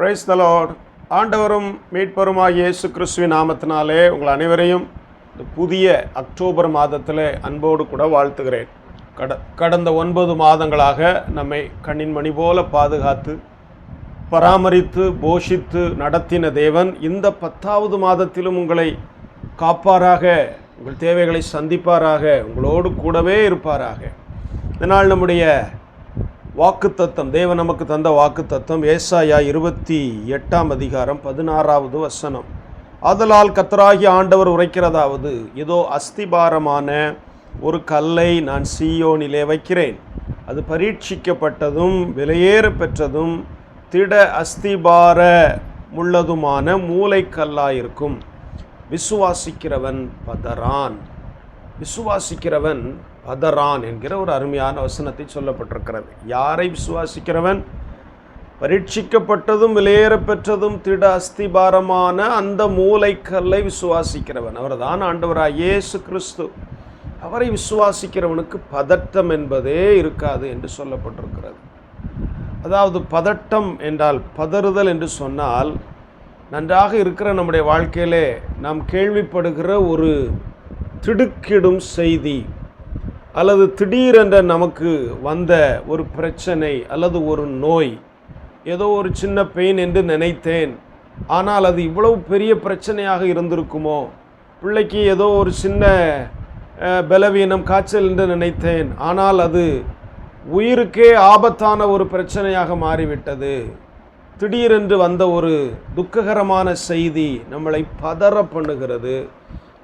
Praise the Lord ஆண்டவரும் மீட்பருமாகிய இயேசு கிறிஸ்துவின் நாமத்தினாலே உங்கள் அனைவரையும் இந்த புதிய அக்டோபர் மாதத்தில் அன்போடு கூட வாழ்த்துகிறேன். கட கடந்த ஒன்பது மாதங்களாக நம்மை கண்ணின் மணி போல பாதுகாத்து பராமரித்து போஷித்து நடத்தின தேவன் இந்த பத்தாவது மாதத்திலும் உங்களை காப்பாராக உங்கள் தேவைகளை சந்திப்பாராக உங்களோடு கூடவே இருப்பாராக. இதனால் நம்முடைய வாக்குத்தத்தம் தேவன் நமக்கு தந்த வாக்குத்தத்தம். ஏசாயா இருபத்தி எட்டாம் அதிகாரம் பதினாறாவது வசனம். ஆதலால் கத்தராகி ஆண்டவர் உரைக்கிறதாவது இதோ அஸ்திபாரமான ஒரு கல்லை நான் சீயோனிலே வைக்கிறேன். அது பரீட்சிக்கப்பட்டதும் விலையேற பெற்றதும் திட அஸ்திபார முள்ளதுமான மூளைக்கல்லாயிருக்கும் விசுவாசிக்கிறவன் பதறான். விசுவாசிக்கிறவன் பதறான் என்கிற ஒரு அருமையான வசனத்தை சொல்லப்பட்டிருக்கிறது. யாரை விசுவாசிக்கிறவன்? பரீட்சிக்கப்பட்டதும் விலையேற பெற்றதும் திட அஸ்திபாரமான அந்த மூளைக்கல்லை விசுவாசிக்கிறவன். அவர்தான் ஆண்டவராக இயேசு கிறிஸ்து. அவரை விசுவாசிக்கிறவனுக்கு பதட்டம் என்பதே இருக்காது என்று சொல்லப்பட்டிருக்கிறது. அதாவது பதட்டம் என்றால் பதறுதல் என்று சொன்னால் நன்றாக இருக்கிற நம்முடைய வாழ்க்கையிலே நாம் கேள்விப்படுகிற ஒரு திடுக்கிடும் செய்தி அல்லது திடீரென்ற நமக்கு வந்த ஒரு பிரச்சனை அல்லது ஒரு நோய் ஏதோ ஒரு சின்ன பெயின் என்று நினைத்தேன். ஆனால் அது இவ்வளவு பெரிய பிரச்சனையாக இருந்திருக்குமோ? பிள்ளைக்கு ஏதோ ஒரு சின்ன பலவீனம் காய்ச்சல் என்று நினைத்தேன். ஆனால் அது உயிருக்கே ஆபத்தான ஒரு பிரச்சனையாக மாறிவிட்டது. திடீரென்று வந்த ஒரு துக்ககரமான செய்தி நம்மளை பதற பண்ணுகிறது.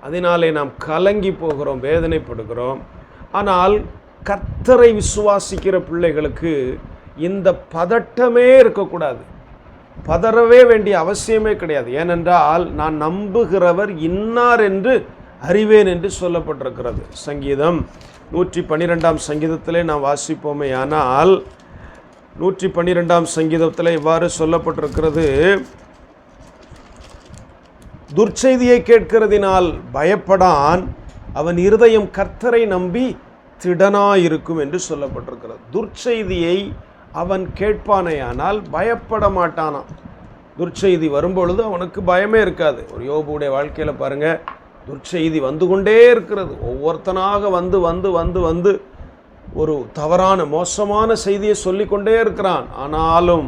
அதனாலே நாம் கலங்கி போகிறோம் வேதனைப்படுகிறோம். ஆனால் கர்த்தரை விசுவாசிக்கிற பிள்ளைகளுக்கு இந்த பதட்டமே இருக்கக்கூடாது. பதறவே வேண்டிய அவசியமே கிடையாது. ஏனென்றால் நான் நம்புகிறவர் இன்னார் என்று அறிவேன் என்று சொல்லப்பட்டிருக்கிறது. சங்கீதம் நூற்றி பன்னிரெண்டாம் சங்கீதத்திலே நாம் வாசிப்போமே. ஆனால் நூற்றி பன்னிரெண்டாம் சங்கீதத்தில் இவ்வாறு சொல்லப்பட்டிருக்கிறது. துர்ச்செய்தியை கேட்கிறதினால் பயப்படான். அவன் இருதயம் கர்த்தரை நம்பி திடனாயிருக்கும் என்று சொல்லப்பட்டிருக்கிறது. துர்ச்செய்தியை அவன் கேட்பானேயானால் பயப்பட மாட்டானாம். துர்ச்செய்தி வரும்பொழுது அவனுக்கு பயமே இருக்காது. ஒரு யோபுடைய வாழ்க்கையில் பாருங்கள் துர்ச்செய்தி வந்து கொண்டே இருக்கிறது. ஒவ்வொருத்தனாக வந்து வந்து வந்து வந்து ஒரு தவறான மோசமான செய்தியை சொல்லிக்கொண்டே இருக்கிறான். ஆனாலும்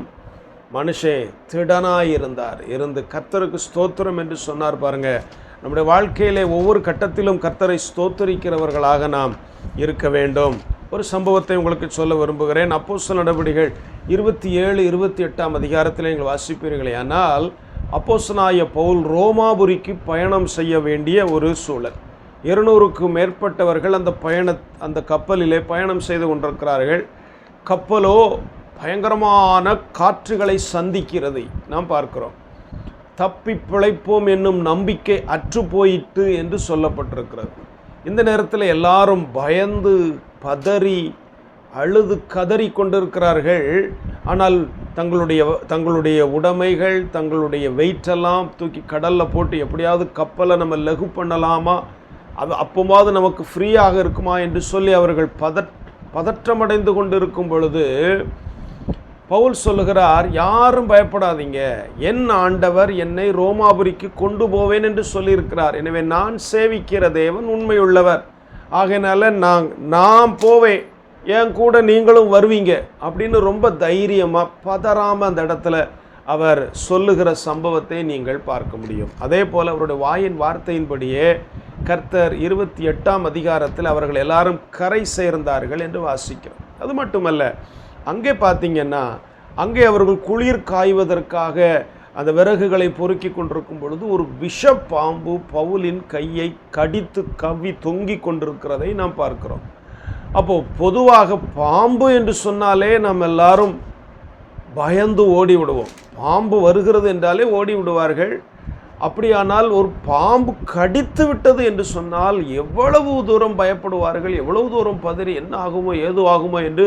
மனுஷே திடனாய் இருந்தார் இருந்து கர்த்தருக்கு ஸ்தோத்திரம் என்று சொன்னார் பாருங்கள் நம்முடைய வாழ்க்கையிலே ஒவ்வொரு கட்டத்திலும் கர்த்தரை ஸ்தோத்தரிக்கிறவர்களாக நாம் இருக்க வேண்டும். ஒரு சம்பவத்தை உங்களுக்கு சொல்ல விரும்புகிறேன். அப்போஸ்தல நடவடிக்கைகள் இருபத்தி ஏழு இருபத்தி எட்டாம் அதிகாரத்தில் நீங்கள் வாசிப்பீர்களே. ஆனால் அப்போசனாய பவுல் ரோமாபுரிக்கு பயணம் செய்ய வேண்டிய ஒரு சூழல். இருநூறுக்கும் மேற்பட்டவர்கள் அந்த பயண அந்த கப்பலிலே பயணம் செய்து கொண்டிருக்கிறார்கள். கப்பலோ பயங்கரமான காற்றுகளை சந்திக்கிறதை. நாம் பார்க்கிறோம். தப்பி பிழைப்போம் என்னும் நம்பிக்கை அற்று போயிட்டு என்று சொல்லப்பட்டிருக்கிறது. இந்த நேரத்தில் எல்லாரும் பயந்து பதறி அழுது கதறி கொண்டிருக்கிறார்கள். ஆனால் தங்களுடைய தங்களுடைய உடைமைகள் தங்களுடைய வெயிட்டெல்லாம் தூக்கி கடலில் போட்டு எப்படியாவது கப்பலை நம்ம லகு பண்ணலாமா? அது அப்போவாவது நமக்கு ஃப்ரீயாக இருக்குமா என்று சொல்லி அவர்கள் பதற் பதற்றமடைந்து கொண்டிருக்கும் பொழுது பவுல் சொல்லுகிறார் யாரும் பயப்படாதீங்க. என் ஆண்டவர் என்னை ரோமாபுரிக்கு கொண்டு போவேன் என்று சொல்லியிருக்கிறார். எனவே நான் சேவிக்கிற தேவன் உண்மையுள்ளவர். ஆகையினால நான் நான் போவேன். என் கூட நீங்களும் வருவீங்க. அப்படின்னு ரொம்ப தைரியமாக பதறாமல் அந்த இடத்துல அவர் சொல்லுகிற சம்பவத்தை நீங்கள் பார்க்க முடியும். அதே போல் அவருடைய வாயின் வார்த்தையின்படியே கர்த்தர் இருபத்தி எட்டாம் அதிகாரத்தில் அவர்கள் எல்லாரும் கரை சேர்ந்தார்கள் என்று வாசிக்கிறோம். அது மட்டுமல்ல அங்கே பார்த்தீங்கன்னா அங்கே அவர்கள் குளிர் காய்வதற்காக அந்த விறகுகளை பொறுக்கி கொண்டிருக்கும் பொழுது ஒரு விஷ பாம்பு பவுலின் கையை கடித்து கவ்வி தொங்கிக் கொண்டிருக்கிறதை நாம் பார்க்கிறோம். அப்போது பொதுவாக பாம்பு என்று சொன்னாலே நாம் எல்லாரும் பயந்து ஓடி விடுவோம் பாம்பு வருகிறது என்றாலே ஓடி விடுவார்கள் அப்படியானால் ஒரு பாம்பு கடித்து விட்டது என்று சொன்னால் எவ்வளவு தூரம் பயப்படுவார்கள் எவ்வளவு தூரம் பதறி என்ன ஆகுமோ ஏது ஆகுமோ என்று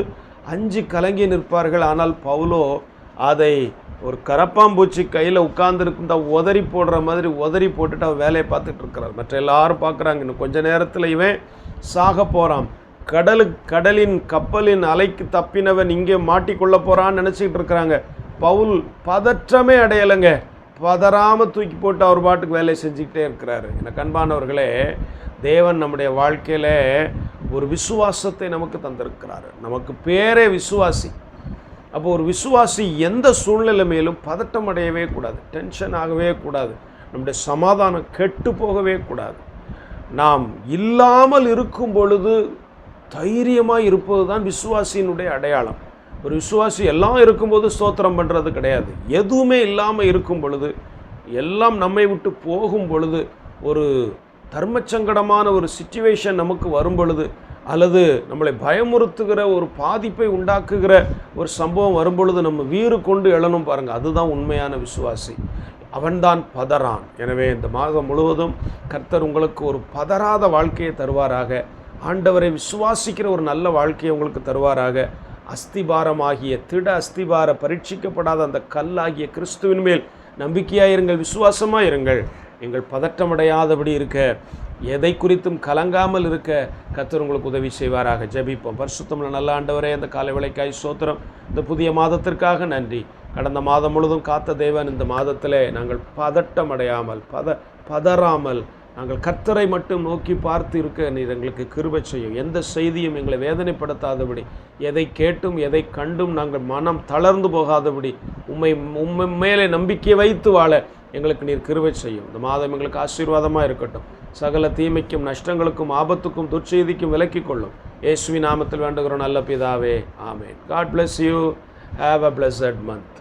அஞ்சு கலங்கி நிற்பார்கள். ஆனால் பவுலோ அதை ஒரு கரப்பாம்பூச்சி கையில் உட்கார்ந்துருந்தா உதறி போடுற மாதிரி உதறி போட்டுட்டு அவர் வேலையை பார்த்துட்டு இருக்கிறார். மற்ற எல்லாரும் பார்க்குறாங்க. இன்னும் கொஞ்ச நேரத்தில் இவன் சாக போகிறான் கடலு கடலின் கப்பலின் அலைக்கு தப்பினவன் இங்கே மாட்டிக்கொள்ள போகிறான்னு நினச்சிக்கிட்டு இருக்கிறாங்க. பவுல் பதற்றமே அடையலைங்க. பதறாமல் தூக்கி போட்டு அவர் பாட்டுக்கு வேலையை செஞ்சுக்கிட்டே இருக்கிறாரு. எனக்கு அன்பானவர்களே தேவன் நம்முடைய வாழ்க்கையில ஒரு விசுவாசத்தை நமக்கு தந்திருக்கிறாரு. நமக்கு பேரே விசுவாசி. அப்போ ஒரு விசுவாசி எந்த சூழ்நிலை மேலும் பதட்டம் அடையவே கூடாது டென்ஷன் ஆகவே கூடாது நம்முடைய சமாதானம் கெட்டு போகவே கூடாது. நாம் இல்லாமல் இருக்கும் பொழுது தைரியமாக இருப்பது தான் விசுவாசியினுடைய அடையாளம். ஒரு விசுவாசி எல்லாம் இருக்கும்போது ஸ்தோத்திரம் பண்ணுறது கிடையாது. எதுவுமே இல்லாமல் இருக்கும் பொழுது எல்லாம் நம்மை விட்டு போகும் பொழுது ஒரு தர்மச்சங்கடமான ஒரு சுச்சுவேஷன் நமக்கு வரும் பொழுது அல்லது நம்மளை பயமுறுத்துகிற ஒரு பாதிப்பை உண்டாக்குகிற ஒரு சம்பவம் வரும்பொழுது நம்ம வீறு கொண்டு எழணும் பாருங்கள் அதுதான் உண்மையான விசுவாசி. அவன்தான் பதறான். எனவே இந்த மாதம் முழுவதும் கர்த்தர் உங்களுக்கு ஒரு பதறாத வாழ்க்கையை தருவாராக. ஆண்டவரை விசுவாசிக்கிற ஒரு நல்ல வாழ்க்கையை உங்களுக்கு தருவாராக. அஸ்திபாரமாகிய திட அஸ்திபார பரீட்சிக்கப்படாத அந்த கல்லாகிய கிறிஸ்துவின் மேல் நம்பிக்கையாயிருங்கள் விசுவாசமாக இருங்கள் எங்கள் பதற்றமடையாதபடி இருக்க எதை குறித்தும் கலங்காமல் இருக்க கத்தர் உங்களுக்கு உதவி செய்வாராக. ஜபிப்போம். பரிசுத்தமுள்ள நல்ல ஆண்டவரே அந்த காலை விளைக்காய் சோத்திரம் இந்த புதிய மாதத்திற்காக நன்றி. கடந்த மாதம் முழுதும் காத்த தேவன் இந்த மாதத்திலே நாங்கள் பதட்டம் அடையாமல் பத பதறாமல் நாங்கள் கர்த்தரை மட்டும் நோக்கி பார்த்து இருக்க நீர் எங்களுக்கு கிருபை செய்யும். எந்த செய்தியும் எங்களை வேதனைப்படுத்தாதபடி எதை கேட்டும் எதை கண்டும் நாங்கள் மனம் தளர்ந்து போகாதபடி உம்மை உண்மை மேலே நம்பிக்கை வைத்து வாழ எங்களுக்கு நீர் கிருவை செய்யும். இந்த மாதம் எங்களுக்கு ஆசீர்வாதமாக இருக்கட்டும். சகல தீமைக்கும் நஷ்டங்களுக்கும் ஆபத்துக்கும் துர்ச்செய்திக்கும் விலக்கிக் கொள்ளும். இயேசுவி நாமத்தில் வேண்டுகிறோம் நல்ல பிதாவே. ஆமேன். God bless you have a blessed month